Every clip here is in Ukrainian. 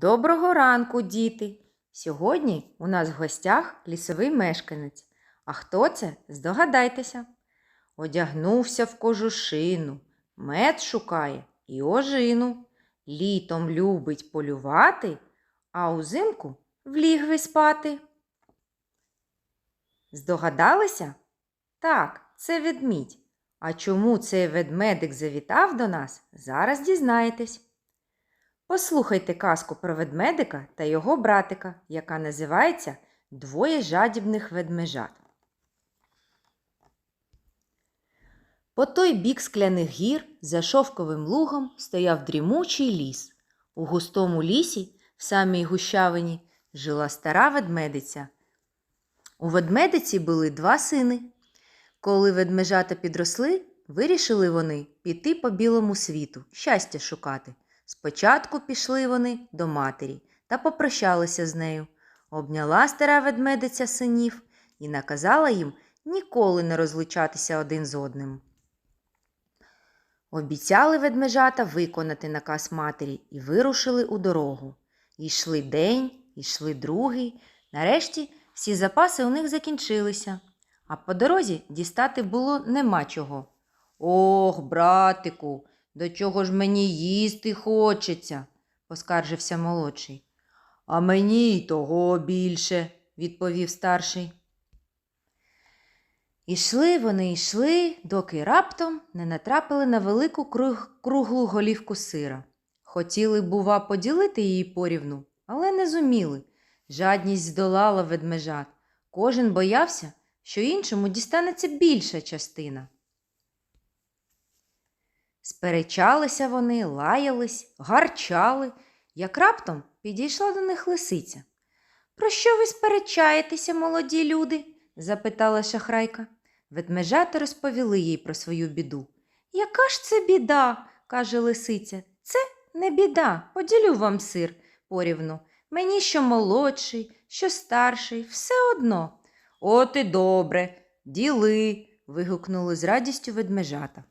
Доброго ранку, діти! Сьогодні у нас в гостях лісовий мешканець. А хто це? Здогадайтеся. Одягнувся в кожушину, мед шукає і ожину. Літом любить полювати, а узимку в лігві спати. Здогадалися? Так, це ведмідь. А чому цей ведмедик завітав до нас, зараз дізнаєтесь. Послухайте казку про ведмедика та його братика, яка називається Двоє жадібних ведмежат. По той бік скляних гір за шовковим лугом стояв дрімучий ліс. У густому лісі, в самій гущавині, жила стара ведмедиця. У ведмедиці були два сини. Коли ведмежата підросли, вирішили вони піти по білому світу, щастя шукати. Спочатку пішли вони до матері та попрощалися з нею. Обняла стара ведмедиця синів і наказала їм ніколи не розлучатися один з одним. Обіцяли ведмежата виконати наказ матері і вирушили у дорогу. Йшли день, йшли другий. Нарешті всі запаси у них закінчилися, а по дорозі дістати було нема чого. Ох, братику, до чого ж мені їсти хочеться, поскаржився молодший. А мені й того більше, відповів старший. Ішли вони йшли, доки раптом не натрапили на велику круг, круглу голівку сира. Хотіли, бува, поділити її порівну, але не зуміли. Жадність здолала ведмежат. Кожен боявся, що іншому дістанеться більша частина. Сперечалися вони, лаялись, гарчали, як раптом підійшла до них лисиця. Про що ви сперечаєтеся, молоді люди? запитала шахрайка. Ведмежата розповіли їй про свою біду. Яка ж це біда? каже лисиця. Це не біда, поділю вам сир порівну. Мені що молодший, що старший, все одно. От і добре, діли. вигукнули з радістю ведмежата.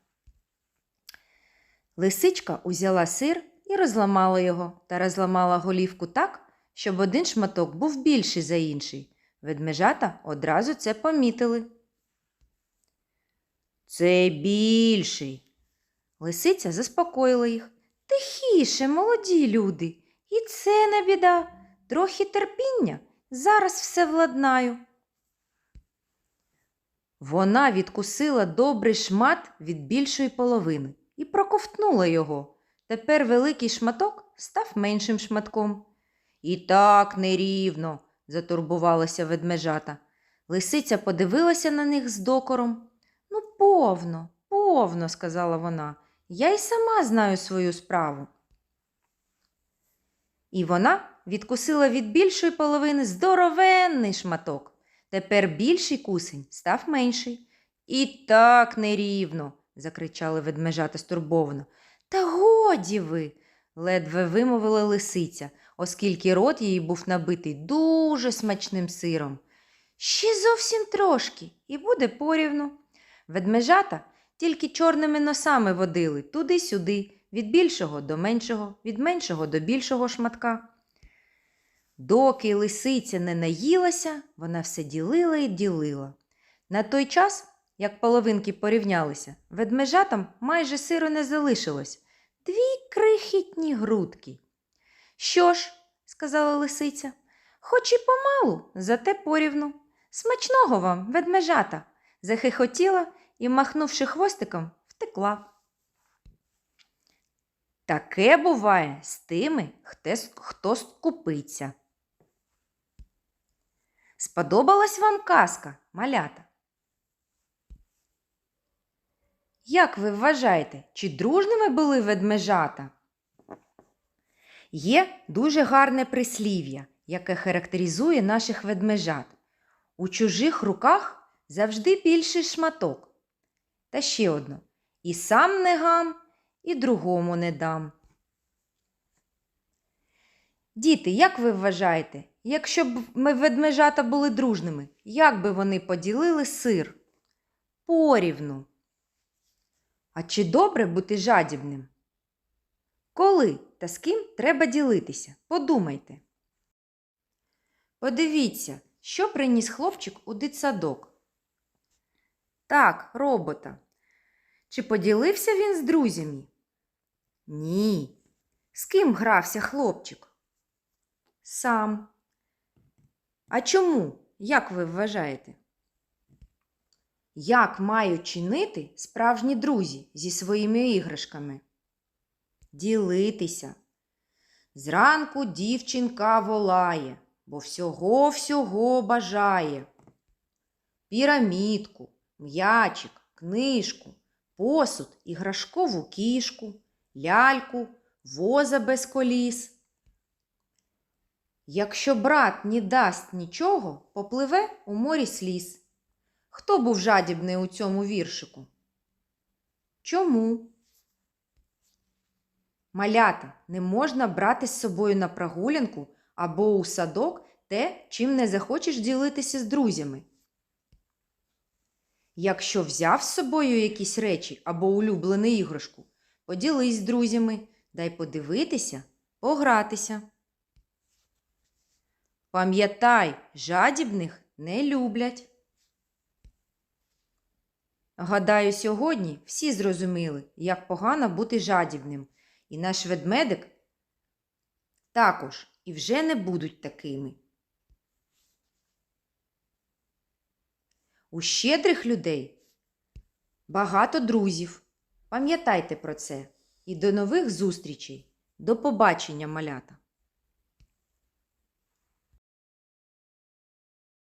Лисичка узяла сир і розламала його та розламала голівку так, щоб один шматок був більший за інший. Ведмежата одразу це помітили. Це більший. Лисиця заспокоїла їх. Тихіше, молоді люди, і це не біда. Трохи терпіння, зараз все владнаю. Вона відкусила добрий шмат від більшої половини і проковтнула його. Тепер великий шматок став меншим шматком. І так нерівно, затурбувалася ведмежата. Лисиця подивилася на них з докором. Ну, повно, повно, сказала вона. Я й сама знаю свою справу. І вона відкусила від більшої половини здоровенний шматок. Тепер більший кусень став менший. І так нерівно, закричали ведмежата стурбовано. Та годі ви, ледве вимовила лисиця, оскільки рот її був набитий дуже смачним сиром. Ще зовсім трошки, і буде порівну. Ведмежата тільки чорними носами водили туди-сюди, від більшого до меншого, від меншого до більшого шматка. Доки лисиця не наїлася, вона все ділила і ділила. На той час, як половинки порівнялися, ведмежатам майже сиру не залишилось дві крихітні грудки. Що ж, сказала лисиця, хоч і помалу, зате порівну. Смачного вам, ведмежата, захихотіла і, махнувши хвостиком, втекла. Таке буває з тими, хто, скупиться. Сподобалась вам казка, малята? Як ви вважаєте, чи дружними були ведмежата? Є дуже гарне прислів'я, яке характеризує наших ведмежат. У чужих руках завжди більший шматок. Та ще одно. І сам не гам, і другому не дам. Діти, як ви вважаєте, якщо б ми ведмежата були дружними, як би вони поділили сир? Порівну. А чи добре бути жадібним? Коли та з ким треба ділитися? Подумайте. Подивіться, що приніс хлопчик у дитсадок. Так, робота. Чи поділився він з друзями? Ні. З ким грався хлопчик? Сам. А чому? Як ви вважаєте? Як мають чинити справжні друзі зі своїми іграшками? Ділитися. Зранку дівчинка волає, бо всього всього бажає. Пірамідку, м'ячик, книжку, посуд, іграшкову кішку, ляльку, воза без коліс. Якщо брат не дасть нічого, попливе у морі сліз. Хто був жадібний у цьому віршику? Чому? Малята не можна брати з собою на прогулянку або у садок те, чим не захочеш ділитися з друзями. Якщо взяв з собою якісь речі або улюблену іграшку, поділись з друзями, дай подивитися, погратися. Пам'ятай, жадібних не люблять. Гадаю, сьогодні всі зрозуміли, як погано бути жадібним, і наш ведмедик також і вже не будуть такими. У щедрих людей багато друзів. Пам'ятайте про це і до нових зустрічей. До побачення, малята!